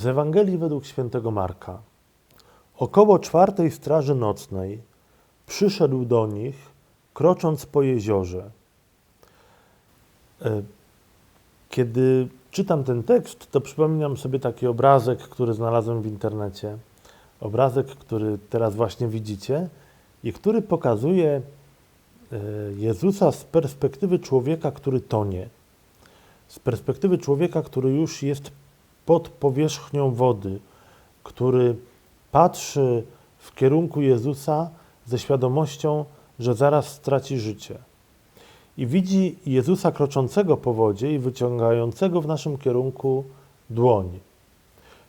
Z Ewangelii według świętego Marka. Około czwartej straży nocnej przyszedł do nich, krocząc po jeziorze. E, Kiedy czytam ten tekst, to przypominam sobie taki obrazek, który znalazłem w internecie. Obrazek, który teraz właśnie widzicie i który pokazuje e, Jezusa z perspektywy człowieka, który tonie. Z perspektywy człowieka, który już jest pod powierzchnią wody, który patrzy w kierunku Jezusa ze świadomością, że zaraz straci życie. I widzi Jezusa kroczącego po wodzie i wyciągającego w naszym kierunku dłoń.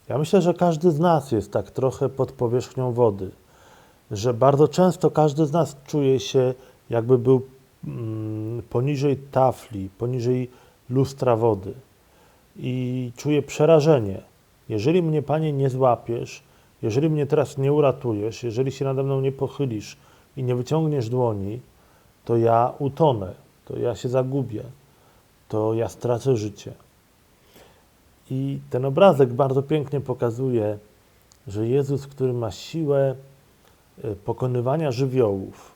Ja myślę, że każdy z nas jest tak trochę pod powierzchnią wody, że bardzo często każdy z nas czuje się, jakby był mm, poniżej tafli, poniżej lustra wody i czuję przerażenie. Jeżeli mnie, Panie, nie złapiesz, jeżeli mnie teraz nie uratujesz, jeżeli się nade mną nie pochylisz i nie wyciągniesz dłoni, to ja utonę, to ja się zagubię, to ja stracę życie. I ten obrazek bardzo pięknie pokazuje, że Jezus, który ma siłę e, pokonywania żywiołów,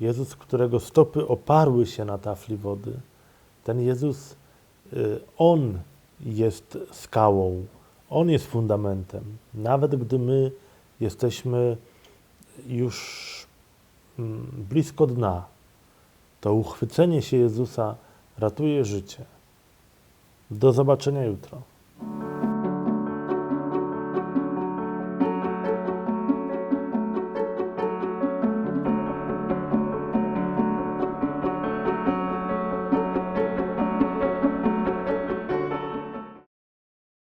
Jezus, którego stopy oparły się na tafli wody, ten Jezus, y, On jest skałą, On jest fundamentem. Nawet gdy my jesteśmy już mm, blisko dna, to uchwycenie się Jezusa ratuje życie. Do zobaczenia jutro.